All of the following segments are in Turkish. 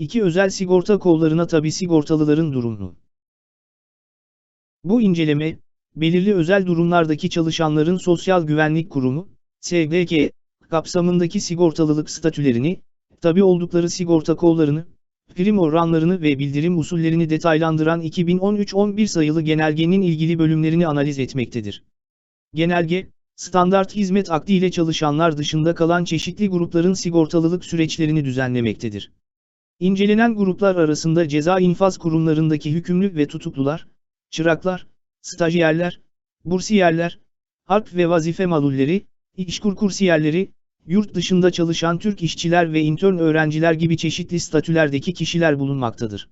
2 özel sigorta kollarına tabi sigortalıların durumu. Bu inceleme, belirli özel durumlardaki çalışanların Sosyal Güvenlik Kurumu, SGK, kapsamındaki sigortalılık statülerini, tabi oldukları sigorta kollarını, prim oranlarını ve bildirim usullerini detaylandıran 2013-11 sayılı genelgenin ilgili bölümlerini analiz etmektedir. Genelge, standart hizmet akdi ile çalışanlar dışında kalan çeşitli grupların sigortalılık süreçlerini düzenlemektedir. İncelenen gruplar arasında ceza infaz kurumlarındaki hükümlü ve tutuklular, çıraklar, stajyerler, bursiyerler, harp ve vazife malulleri, işkur kursiyerleri, yurt dışında çalışan Türk işçiler ve intern öğrenciler gibi çeşitli statülerdeki kişiler bulunmaktadır.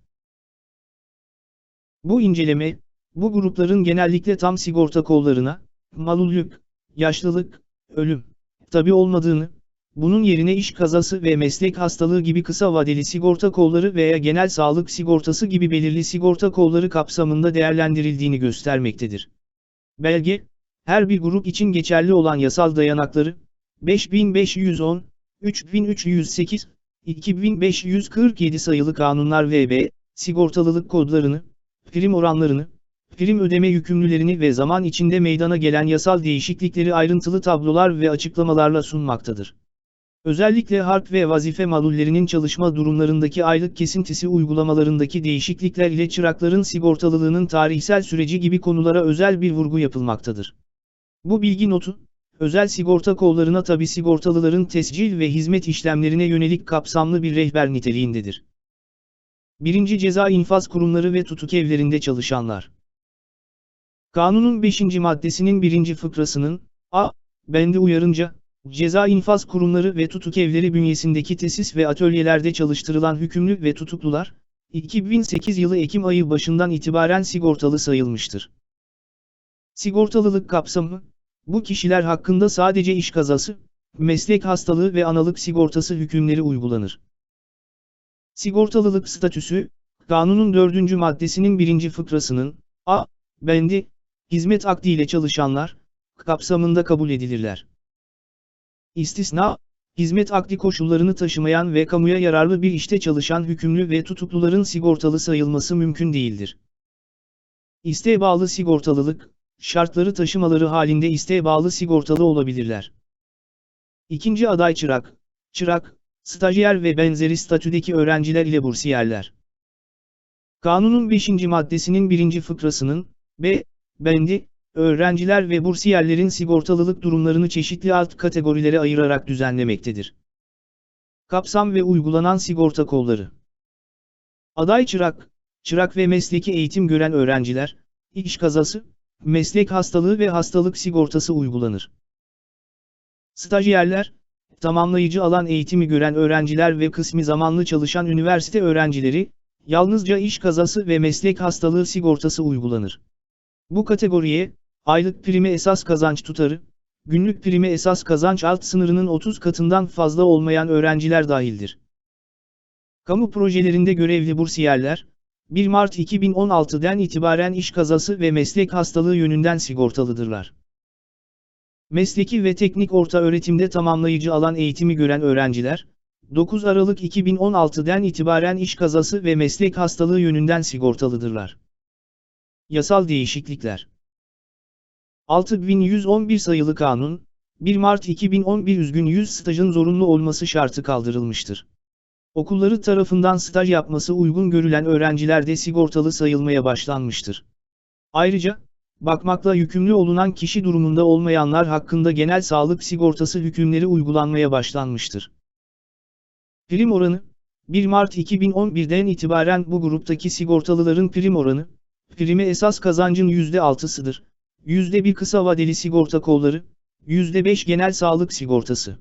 Bu inceleme, bu grupların genellikle tam sigorta kollarına, malullük, yaşlılık, ölüm, tabi olmadığını, bunun yerine iş kazası ve meslek hastalığı gibi kısa vadeli sigorta kolları veya genel sağlık sigortası gibi belirli sigorta kolları kapsamında değerlendirildiğini göstermektedir. Belge, her bir grup için geçerli olan yasal dayanakları, 5510, 3308, 2547 sayılı kanunlar VB, sigortalılık kodlarını, prim oranlarını, prim ödeme yükümlülerini ve zaman içinde meydana gelen yasal değişiklikleri ayrıntılı tablolar ve açıklamalarla sunmaktadır. Özellikle harp ve vazife malullerinin çalışma durumlarındaki aylık kesintisi uygulamalarındaki değişiklikler ile çırakların sigortalılığının tarihsel süreci gibi konulara özel bir vurgu yapılmaktadır. Bu bilgi notu, özel sigorta kollarına tabi sigortalıların tescil ve hizmet işlemlerine yönelik kapsamlı bir rehber niteliğindedir. 1. Ceza infaz kurumları ve tutuk evlerinde çalışanlar. Kanunun 5. maddesinin 1. fıkrasının, a, bendi uyarınca, ceza infaz kurumları ve tutuk evleri bünyesindeki tesis ve atölyelerde çalıştırılan hükümlü ve tutuklular, 2008 yılı Ekim ayı başından itibaren sigortalı sayılmıştır. Sigortalılık kapsamı, bu kişiler hakkında sadece iş kazası, meslek hastalığı ve analık sigortası hükümleri uygulanır. Sigortalılık statüsü, kanunun 4. maddesinin 1. fıkrasının, a, bendi, hizmet akdiyle çalışanlar, kapsamında kabul edilirler. İstisna, hizmet akdi koşullarını taşımayan ve kamuya yararlı bir işte çalışan hükümlü ve tutukluların sigortalı sayılması mümkün değildir. İsteğe bağlı sigortalılık, şartları taşımaları halinde isteğe bağlı sigortalı olabilirler. İkinci aday çırak, çırak, stajyer ve benzeri statüdeki öğrenciler ile bursiyerler. Kanunun 5. maddesinin 1. fıkrasının, B, bendi, öğrenciler ve bursiyerlerin sigortalılık durumlarını çeşitli alt kategorilere ayırarak düzenlemektedir. Kapsam ve uygulanan sigorta kolları. Aday çırak, çırak ve mesleki eğitim gören öğrenciler, iş kazası, meslek hastalığı ve hastalık sigortası uygulanır. Stajyerler, tamamlayıcı alan eğitimi gören öğrenciler ve kısmi zamanlı çalışan üniversite öğrencileri, yalnızca iş kazası ve meslek hastalığı sigortası uygulanır. Bu kategoriye, aylık primi esas kazanç tutarı, günlük primi esas kazanç alt sınırının 30 katından fazla olmayan öğrenciler dahildir. Kamu projelerinde görevli bursiyerler, 1 Mart 2016'den itibaren iş kazası ve meslek hastalığı yönünden sigortalıdırlar. Mesleki ve teknik orta öğretimde tamamlayıcı alan eğitimi gören öğrenciler, 9 Aralık 2016'den itibaren iş kazası ve meslek hastalığı yönünden sigortalıdırlar. Yasal değişiklikler 6111 sayılı kanun, 1 Mart 2011 üzgün 100 stajın zorunlu olması şartı kaldırılmıştır. Okulları tarafından staj yapması uygun görülen öğrenciler de sigortalı sayılmaya başlanmıştır. Ayrıca, bakmakla yükümlü olunan kişi durumunda olmayanlar hakkında genel sağlık sigortası hükümleri uygulanmaya başlanmıştır. Prim oranı, 1 Mart 2011'den itibaren bu gruptaki sigortalıların prim oranı, prime esas kazancın %6'sıdır. %1 kısa vadeli sigorta kolları, %5 genel sağlık sigortası.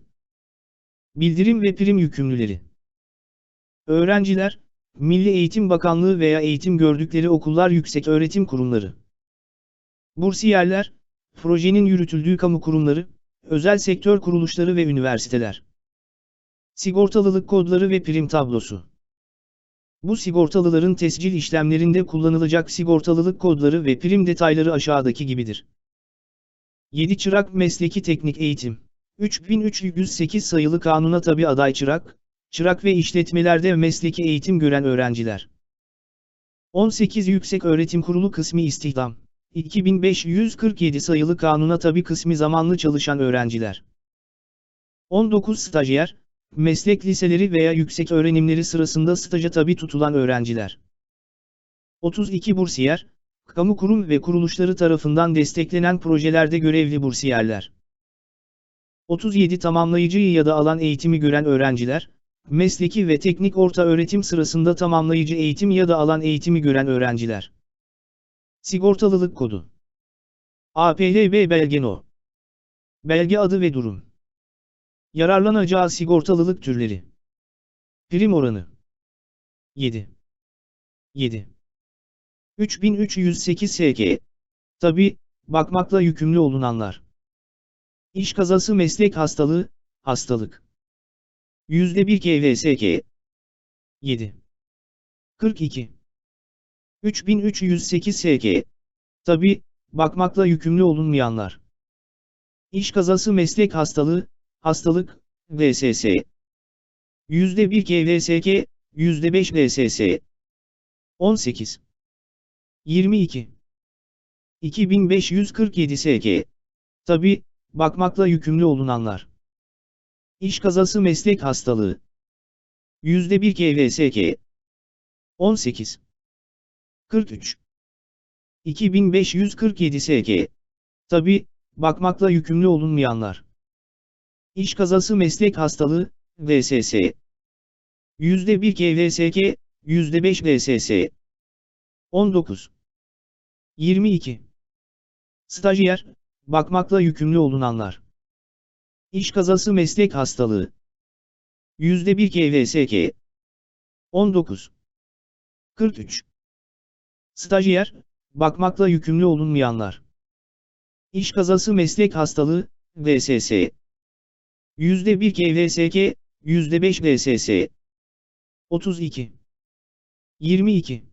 Bildirim ve prim yükümlüleri. Öğrenciler, Milli Eğitim Bakanlığı veya eğitim gördükleri okullar yüksek öğretim kurumları. Bursiyerler, projenin yürütüldüğü kamu kurumları, özel sektör kuruluşları ve üniversiteler. Sigortalılık kodları ve prim tablosu. Bu sigortalıların tescil işlemlerinde kullanılacak sigortalılık kodları ve prim detayları aşağıdaki gibidir. 7 Çırak Mesleki Teknik Eğitim 3308 sayılı kanuna tabi aday çırak, çırak ve işletmelerde mesleki eğitim gören öğrenciler. 18 Yüksek Öğretim Kurulu kısmi istihdam. 2547 sayılı kanuna tabi kısmi zamanlı çalışan öğrenciler. 19 stajyer, meslek liseleri veya yüksek öğrenimleri sırasında staja tabi tutulan öğrenciler. 32 bursiyer, kamu kurum ve kuruluşları tarafından desteklenen projelerde görevli bursiyerler. 37 tamamlayıcı ya da alan eğitimi gören öğrenciler, mesleki ve teknik orta öğretim sırasında tamamlayıcı eğitim ya da alan eğitimi gören öğrenciler. Sigortalılık kodu. APLB belge no. Belge adı ve durum. Yararlanacağı sigortalılık türleri. Prim oranı. 7. 7. 3308 SK. Tabi, bakmakla yükümlü olunanlar. İş kazası meslek hastalığı, hastalık. %1 KVSK. 7. 42. 3308 SK. Tabi, bakmakla yükümlü olunmayanlar. İş kazası meslek hastalığı, hastalık, VSS. %1 KVSK, %5 VSS. 18. 22. 2547 SK. Tabi, bakmakla yükümlü olunanlar. İş kazası meslek hastalığı. %1 KVSK. 18. 43. 2547 SK. Tabi, bakmakla yükümlü olunmayanlar. İş kazası meslek hastalığı, VSS. %1 KVSK, %5 VSS. 19. 22. Stajyer, bakmakla yükümlü olunanlar. İş kazası meslek hastalığı. %1 KVSK. 19. 43. Stajyer, bakmakla yükümlü olunmayanlar. İş kazası meslek hastalığı, VSS. %1 KVSK, %5 VSS. 32. 22.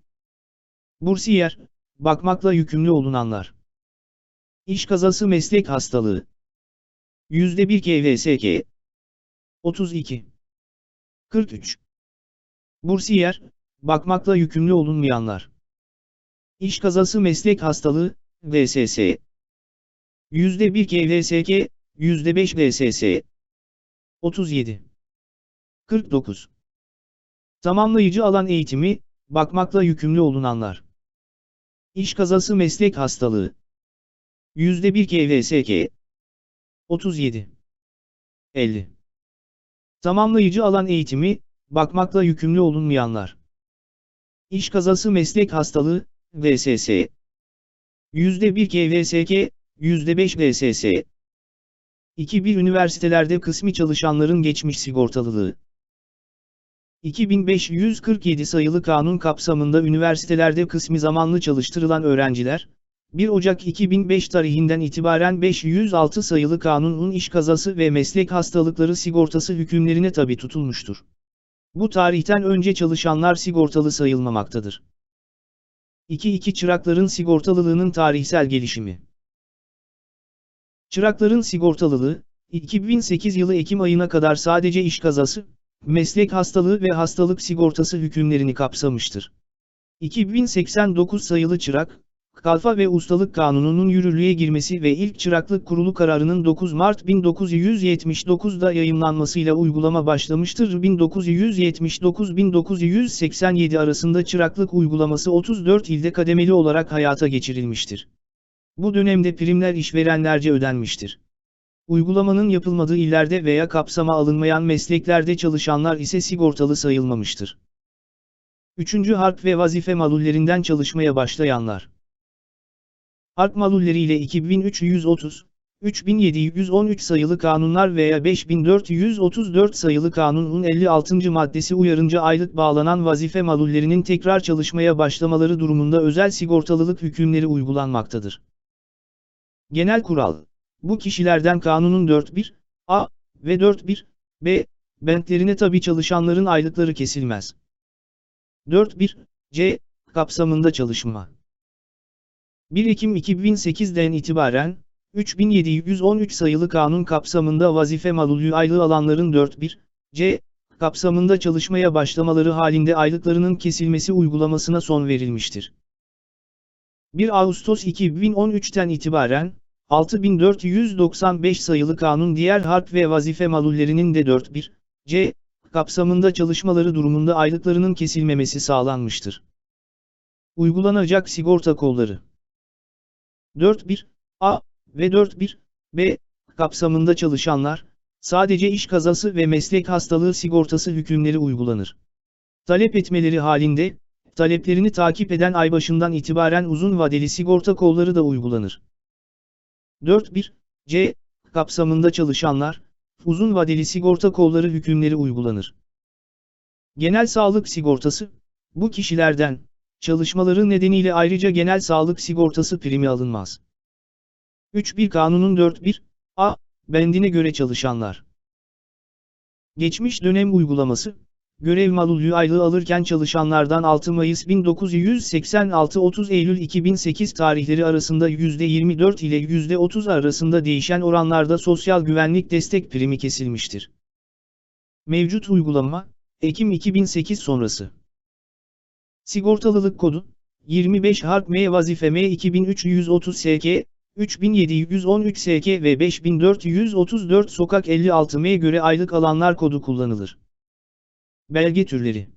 Bursiyer, bakmakla yükümlü olunanlar. İş kazası meslek hastalığı. %1 KVSK. 32. 43. Bursiyer, bakmakla yükümlü olunmayanlar. İş kazası meslek hastalığı, VSS. %1 KVSK, %5 VSS. 37. 49. Tamamlayıcı alan eğitimi, bakmakla yükümlü olunanlar. İş kazası meslek hastalığı. %1 KVSK. 37. 50. Tamamlayıcı alan eğitimi, bakmakla yükümlü olunmayanlar. İş kazası meslek hastalığı, VSS. %1 KVSK, %5 VSS. 2-1 üniversitelerde kısmi çalışanların geçmiş sigortalılığı. 2547 sayılı kanun kapsamında üniversitelerde kısmi zamanlı çalıştırılan öğrenciler, 1 Ocak 2005 tarihinden itibaren 506 sayılı kanunun iş kazası ve meslek hastalıkları sigortası hükümlerine tabi tutulmuştur. Bu tarihten önce çalışanlar sigortalı sayılmamaktadır. 2-2 Çırakların sigortalılığının tarihsel gelişimi Çırakların sigortalılığı, 2008 yılı Ekim ayına kadar sadece iş kazası, meslek hastalığı ve hastalık sigortası hükümlerini kapsamıştır. 2089 sayılı çırak, Kalfa ve Ustalık Kanunu'nun yürürlüğe girmesi ve ilk çıraklık kurulu kararının 9 Mart 1979'da yayımlanmasıyla uygulama başlamıştır. 1979-1987 arasında çıraklık uygulaması 34 ilde kademeli olarak hayata geçirilmiştir. Bu dönemde primler işverenlerce ödenmiştir. Uygulamanın yapılmadığı illerde veya kapsama alınmayan mesleklerde çalışanlar ise sigortalı sayılmamıştır. 3. Harp ve vazife malullerinden çalışmaya başlayanlar. Harp malulleriyle 2330, 3713 sayılı kanunlar veya 5434 sayılı kanunun 56. maddesi uyarınca aylık bağlanan vazife malullerinin tekrar çalışmaya başlamaları durumunda özel sigortalılık hükümleri uygulanmaktadır. Genel kural. Bu kişilerden kanunun 4.1, a ve 4.1, b, bentlerine tabi çalışanların aylıkları kesilmez. 4.1, c, kapsamında çalışma. 1 Ekim 2008'den itibaren, 3713 sayılı kanun kapsamında vazife malulü aylığı alanların 4.1, c, kapsamında çalışmaya başlamaları halinde aylıklarının kesilmesi uygulamasına son verilmiştir. 1 Ağustos 2013'ten itibaren, 6495 sayılı kanun diğer harp ve vazife malullerinin de 4.1, c, kapsamında çalışmaları durumunda aylıklarının kesilmemesi sağlanmıştır. Uygulanacak sigorta kolları 4.1, a ve 4.1, b, kapsamında çalışanlar, sadece iş kazası ve meslek hastalığı sigortası hükümleri uygulanır. Talep etmeleri halinde, taleplerini takip eden ay başından itibaren uzun vadeli sigorta kolları da uygulanır. 4.1. C. Kapsamında çalışanlar, uzun vadeli sigorta kolları hükümleri uygulanır. Genel sağlık sigortası, bu kişilerden, çalışmaları nedeniyle ayrıca genel sağlık sigortası primi alınmaz. 3.1 Kanunun 4.1. A. Bendine göre çalışanlar. Geçmiş dönem uygulaması, görev malulü aylığı alırken çalışanlardan 6 Mayıs 1986-30 Eylül 2008 tarihleri arasında %24 ile %30 arasında değişen oranlarda sosyal güvenlik destek primi kesilmiştir. Mevcut uygulama, Ekim 2008 sonrası. Sigortalılık kodu, 25 harp M vazife M 2330 SK, 3713 SK ve 5434 sokak 56 M göre aylık alanlar kodu kullanılır. Belge türleri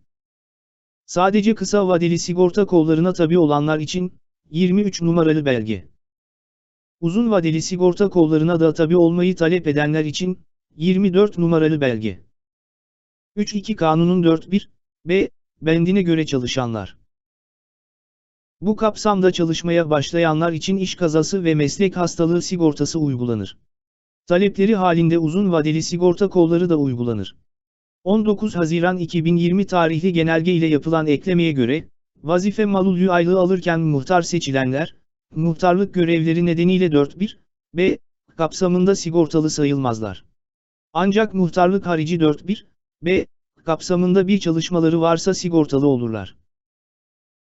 Sadece kısa vadeli sigorta kollarına tabi olanlar için, 23 numaralı belge. Uzun vadeli sigorta kollarına da tabi olmayı talep edenler için, 24 numaralı belge. 3.2 Kanunun 4.1, B, bendine göre çalışanlar. Bu kapsamda çalışmaya başlayanlar için iş kazası ve meslek hastalığı sigortası uygulanır. Talepleri halinde uzun vadeli sigorta kolları da uygulanır. 19 Haziran 2020 tarihli genelge ile yapılan eklemeye göre, vazife malulü aylığı alırken muhtar seçilenler, muhtarlık görevleri nedeniyle 4.1, b, kapsamında sigortalı sayılmazlar. Ancak muhtarlık harici 4.1, b, kapsamında bir çalışmaları varsa sigortalı olurlar.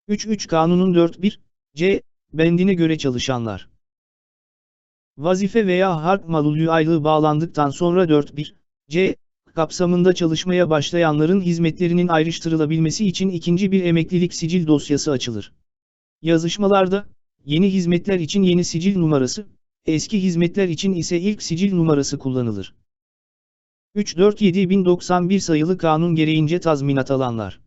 3.3 Kanunun 4.1, c, bendine göre çalışanlar. Vazife veya harp malulü aylığı bağlandıktan sonra 4.1, c, kapsamında çalışmaya başlayanların hizmetlerinin ayrıştırılabilmesi için ikinci bir emeklilik sicil dosyası açılır. Yazışmalarda, yeni hizmetler için yeni sicil numarası, eski hizmetler için ise ilk sicil numarası kullanılır. 347.091 sayılı kanun gereğince tazminat alanlar.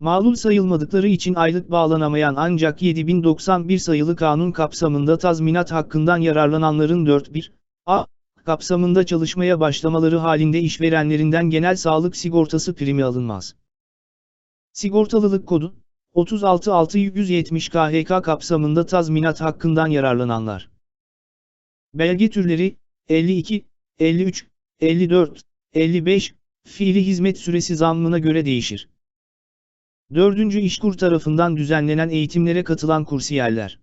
Mağlul sayılmadıkları için aylık bağlanamayan ancak 7091 sayılı kanun kapsamında tazminat hakkından yararlananların 4.1 a kapsamında çalışmaya başlamaları halinde işverenlerinden genel sağlık sigortası primi alınmaz. Sigortalılık kodu 36670 KHK kapsamında tazminat hakkından yararlananlar. Belge türleri 52, 53, 54, 55, fiili hizmet süresi zammına göre değişir. 4. İşkur tarafından düzenlenen eğitimlere katılan kursiyerler.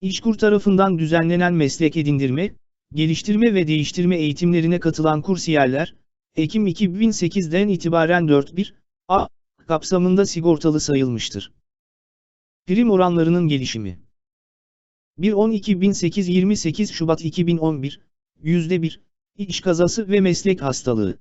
İşkur tarafından düzenlenen meslek edindirme, geliştirme ve değiştirme eğitimlerine katılan kursiyerler, Ekim 2008'den itibaren 4.1 A kapsamında sigortalı sayılmıştır. Prim oranlarının gelişimi 1-12.008-28 Şubat 2011, %1, iş kazası ve meslek hastalığı.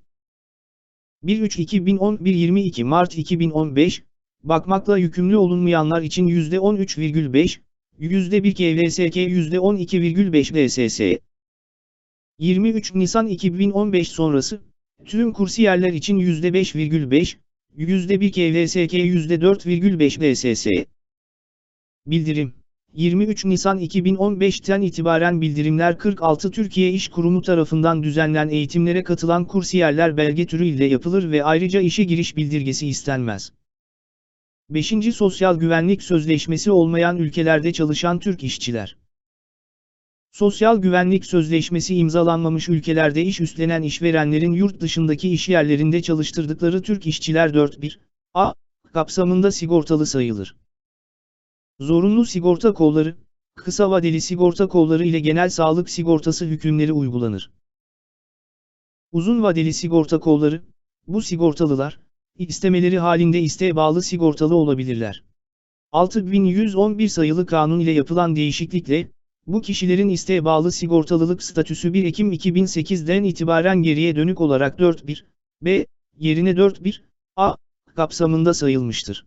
1-3-2011-22 Mart 2015, bakmakla yükümlü olunmayanlar için %13,5, %1 KVSK %12,5 DSS. 23 Nisan 2015 sonrası, tüm kursiyerler için %5,5, %1 KVSK %4,5 DSS. Bildirim 23 Nisan 2015'ten itibaren bildirimler 46 Türkiye İş Kurumu tarafından düzenlenen eğitimlere katılan kursiyerler belge türü ile yapılır ve ayrıca işe giriş bildirgesi istenmez. 5. Sosyal Güvenlik Sözleşmesi olmayan ülkelerde çalışan Türk işçiler Sosyal güvenlik sözleşmesi imzalanmamış ülkelerde iş üstlenen işverenlerin yurt dışındaki işyerlerinde çalıştırdıkları Türk işçiler 4.1 A kapsamında sigortalı sayılır. Zorunlu sigorta kolları, kısa vadeli sigorta kolları ile genel sağlık sigortası hükümleri uygulanır. Uzun vadeli sigorta kolları, bu sigortalılar, istemeleri halinde isteğe bağlı sigortalı olabilirler. 6111 sayılı kanun ile yapılan değişiklikle, bu kişilerin isteğe bağlı sigortalılık statüsü 1 Ekim 2008'den itibaren geriye dönük olarak 4.1 B. Yerine 4.1 A. kapsamında sayılmıştır.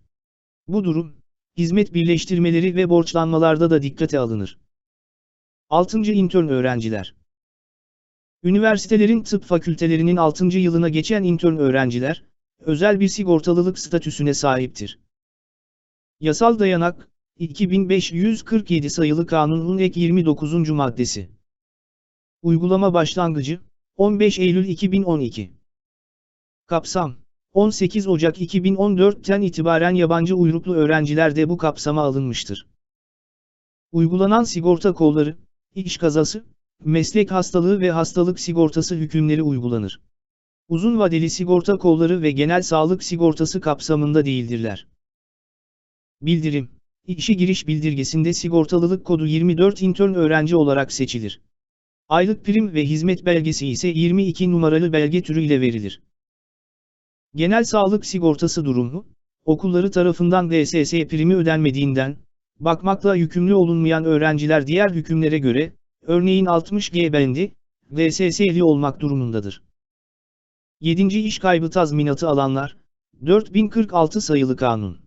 Bu durum, hizmet birleştirmeleri ve borçlanmalarda da dikkate alınır. 6. İntern öğrenciler Üniversitelerin tıp fakültelerinin 6. yılına geçen intern öğrenciler, özel bir sigortalılık statüsüne sahiptir. Yasal dayanak, 2547 sayılı kanunun ek 29. maddesi. Uygulama başlangıcı, 15 Eylül 2012. Kapsam, 18 Ocak 2014'ten itibaren yabancı uyruklu öğrenciler de bu kapsama alınmıştır. Uygulanan sigorta kolları, iş kazası, meslek hastalığı ve hastalık sigortası hükümleri uygulanır. Uzun vadeli sigorta kolları ve genel sağlık sigortası kapsamında değildirler. Bildirim İşe giriş bildirgesinde sigortalılık kodu 24 intern öğrenci olarak seçilir. Aylık prim ve hizmet belgesi ise 22 numaralı belge türü ile verilir. Genel sağlık sigortası durumu, okulları tarafından DSS primi ödenmediğinden, bakmakla yükümlü olunmayan öğrenciler diğer hükümlere göre, örneğin 60G bendi, DSS'li olmak durumundadır. 7. İş kaybı tazminatı alanlar, 4046 sayılı kanun.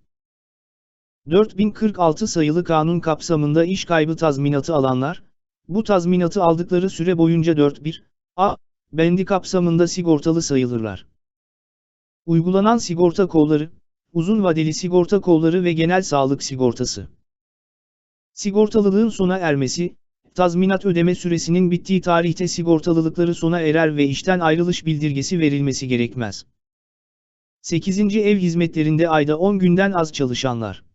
4046 sayılı kanun kapsamında iş kaybı tazminatı alanlar, bu tazminatı aldıkları süre boyunca 41 A bendi kapsamında sigortalı sayılırlar. Uygulanan sigorta kolları, uzun vadeli sigorta kolları ve genel sağlık sigortası. Sigortalılığın sona ermesi, tazminat ödeme süresinin bittiği tarihte sigortalılıkları sona erer ve işten ayrılış bildirgesi verilmesi gerekmez. 8. Ev hizmetlerinde ayda 10 günden az çalışanlar.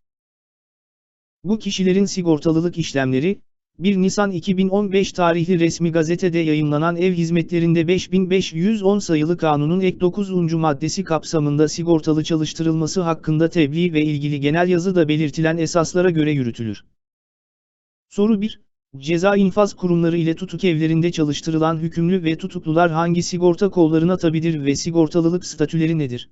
Bu kişilerin sigortalılık işlemleri, 1 Nisan 2015 tarihli resmi gazetede yayınlanan ev hizmetlerinde 5510 sayılı kanunun ek 9. maddesi kapsamında sigortalı çalıştırılması hakkında tebliğ ve ilgili genel yazıda belirtilen esaslara göre yürütülür. Soru 1. Ceza infaz kurumları ile tutuk evlerinde çalıştırılan hükümlü ve tutuklular hangi sigorta kollarına tabidir ve sigortalılık statüleri nedir?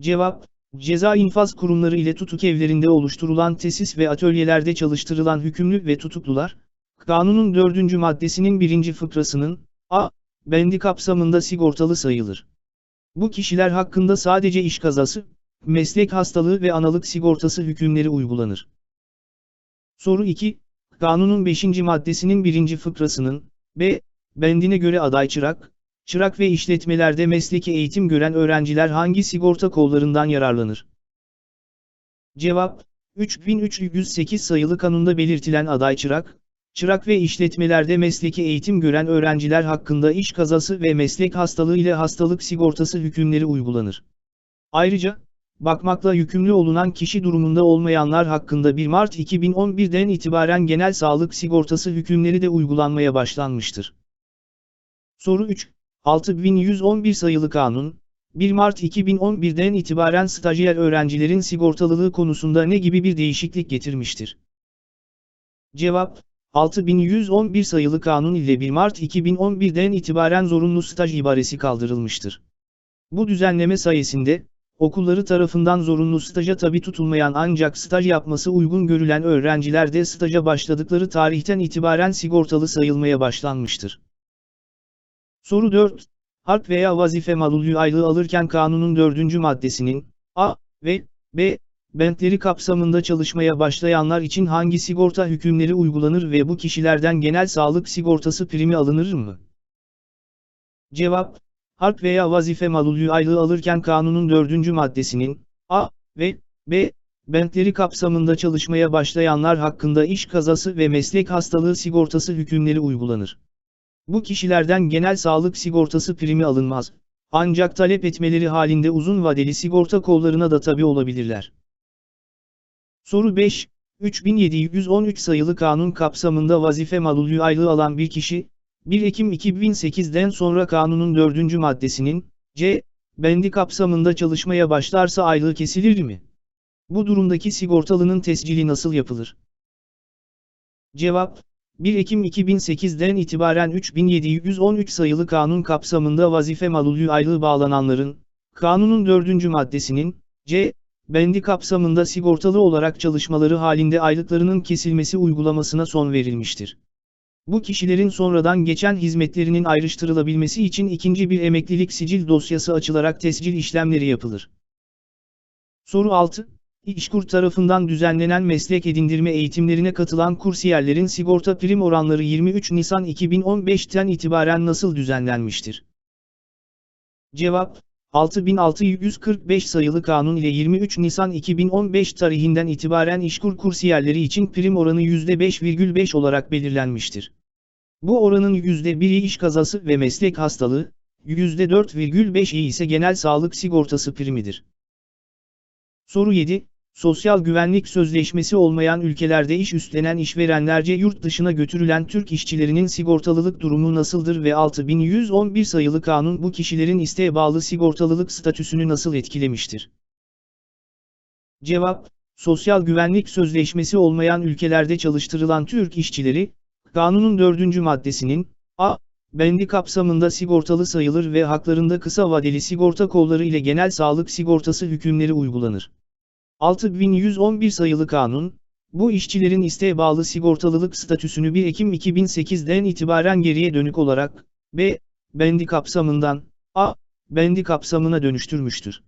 Cevap, Ceza infaz kurumları ile tutuk evlerinde oluşturulan tesis ve atölyelerde çalıştırılan hükümlü ve tutuklular, kanunun 4. maddesinin 1. fıkrasının, a, bendi kapsamında sigortalı sayılır. Bu kişiler hakkında sadece iş kazası, meslek hastalığı ve analık sigortası hükümleri uygulanır. Soru 2, kanunun 5. maddesinin 1. fıkrasının, b, bendine göre aday çırak, Çırak ve işletmelerde mesleki eğitim gören öğrenciler hangi sigorta kollarından yararlanır? Cevap, 3308 sayılı kanunda belirtilen aday çırak, çırak ve işletmelerde mesleki eğitim gören öğrenciler hakkında iş kazası ve meslek hastalığı ile hastalık sigortası hükümleri uygulanır. Ayrıca, bakmakla yükümlü olunan kişi durumunda olmayanlar hakkında 1 Mart 2011'den itibaren genel sağlık sigortası hükümleri de uygulanmaya başlanmıştır. Soru 3. 6111 sayılı kanun, 1 Mart 2011'den itibaren stajyer öğrencilerin sigortalılığı konusunda ne gibi bir değişiklik getirmiştir? Cevap, 6111 sayılı kanun ile 1 Mart 2011'den itibaren zorunlu staj ibaresi kaldırılmıştır. Bu düzenleme sayesinde, okulları tarafından zorunlu staja tabi tutulmayan ancak staj yapması uygun görülen öğrenciler de staja başladıkları tarihten itibaren sigortalı sayılmaya başlanmıştır. Soru 4. Harp veya vazife malulü aylığı alırken kanunun 4. maddesinin A ve B bentleri kapsamında çalışmaya başlayanlar için hangi sigorta hükümleri uygulanır ve bu kişilerden genel sağlık sigortası primi alınır mı? Cevap, harp veya vazife malulü aylığı alırken kanunun 4. maddesinin A ve B bentleri kapsamında çalışmaya başlayanlar hakkında iş kazası ve meslek hastalığı sigortası hükümleri uygulanır. Bu kişilerden genel sağlık sigortası primi alınmaz. Ancak talep etmeleri halinde uzun vadeli sigorta kollarına da tabi olabilirler. Soru 5. 3713 sayılı kanun kapsamında vazife malulü aylığı alan bir kişi, 1 Ekim 2008'den sonra kanunun 4. maddesinin, C, bendi kapsamında çalışmaya başlarsa aylığı kesilir mi? Bu durumdaki sigortalının tescili nasıl yapılır? Cevap, 1 Ekim 2008'den itibaren 3713 sayılı kanun kapsamında vazife malulü aylığı bağlananların, kanunun 4. maddesinin, C, bendi kapsamında sigortalı olarak çalışmaları halinde aylıklarının kesilmesi uygulamasına son verilmiştir. Bu kişilerin sonradan geçen hizmetlerinin ayrıştırılabilmesi için ikinci bir emeklilik sicil dosyası açılarak tescil işlemleri yapılır. Soru 6. İşkur tarafından düzenlenen meslek edindirme eğitimlerine katılan kursiyerlerin sigorta prim oranları 23 Nisan 2015'ten itibaren nasıl düzenlenmiştir? Cevap, 6645 sayılı kanun ile 23 Nisan 2015 tarihinden itibaren işkur kursiyerleri için prim oranı %5,5 olarak belirlenmiştir. Bu oranın %1'i iş kazası ve meslek hastalığı, %4,5'i ise genel sağlık sigortası primidir. Soru 7. Sosyal güvenlik sözleşmesi olmayan ülkelerde iş üstlenen işverenlerce yurt dışına götürülen Türk işçilerinin sigortalılık durumu nasıldır ve 6111 sayılı kanun bu kişilerin isteğe bağlı sigortalılık statüsünü nasıl etkilemiştir? Cevap, sosyal güvenlik sözleşmesi olmayan ülkelerde çalıştırılan Türk işçileri, kanunun 4. maddesinin, a, bendi kapsamında sigortalı sayılır ve haklarında kısa vadeli sigorta kolları ile genel sağlık sigortası hükümleri uygulanır. 6111 sayılı kanun, bu işçilerin isteğe bağlı sigortalılık statüsünü 1 Ekim 2008'den itibaren geriye dönük olarak, B, bendi kapsamından, A, bendi kapsamına dönüştürmüştür.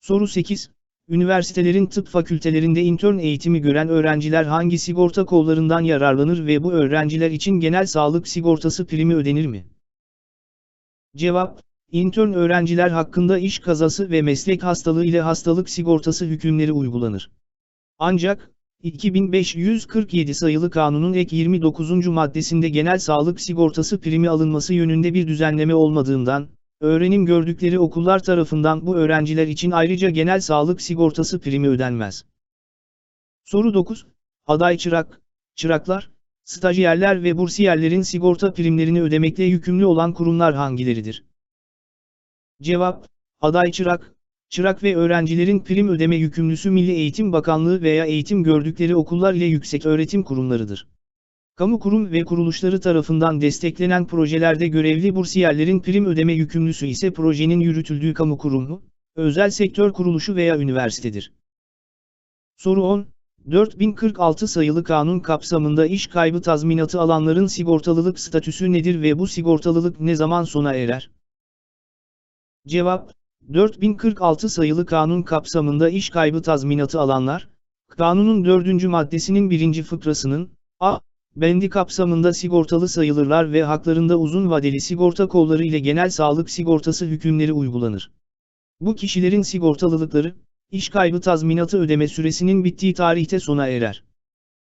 Soru 8. Üniversitelerin tıp fakültelerinde intern eğitimi gören öğrenciler hangi sigorta kollarından yararlanır ve bu öğrenciler için genel sağlık sigortası primi ödenir mi? Cevap, intern öğrenciler hakkında iş kazası ve meslek hastalığı ile hastalık sigortası hükümleri uygulanır. Ancak, 2547 sayılı kanunun ek 29. maddesinde genel sağlık sigortası primi alınması yönünde bir düzenleme olmadığından, öğrenim gördükleri okullar tarafından bu öğrenciler için ayrıca genel sağlık sigortası primi ödenmez. Soru 9. Aday çırak, çıraklar, stajyerler ve bursiyerlerin sigorta primlerini ödemekle yükümlü olan kurumlar hangileridir? Cevap, aday çırak, çırak ve öğrencilerin prim ödeme yükümlüsü Milli Eğitim Bakanlığı veya eğitim gördükleri okullar ile yüksek öğretim kurumlarıdır. Kamu kurum ve kuruluşları tarafından desteklenen projelerde görevli bursiyerlerin prim ödeme yükümlüsü ise projenin yürütüldüğü kamu kurumu, özel sektör kuruluşu veya üniversitedir. Soru 10. 4046 sayılı kanun kapsamında iş kaybı tazminatı alanların sigortalılık statüsü nedir ve bu sigortalılık ne zaman sona erer? Cevap, 4046 sayılı kanun kapsamında iş kaybı tazminatı alanlar, kanunun 4. maddesinin 1. fıkrasının, a, bendi kapsamında sigortalı sayılırlar ve haklarında uzun vadeli sigorta kolları ile genel sağlık sigortası hükümleri uygulanır. Bu kişilerin sigortalılıkları, iş kaybı tazminatı ödeme süresinin bittiği tarihte sona erer.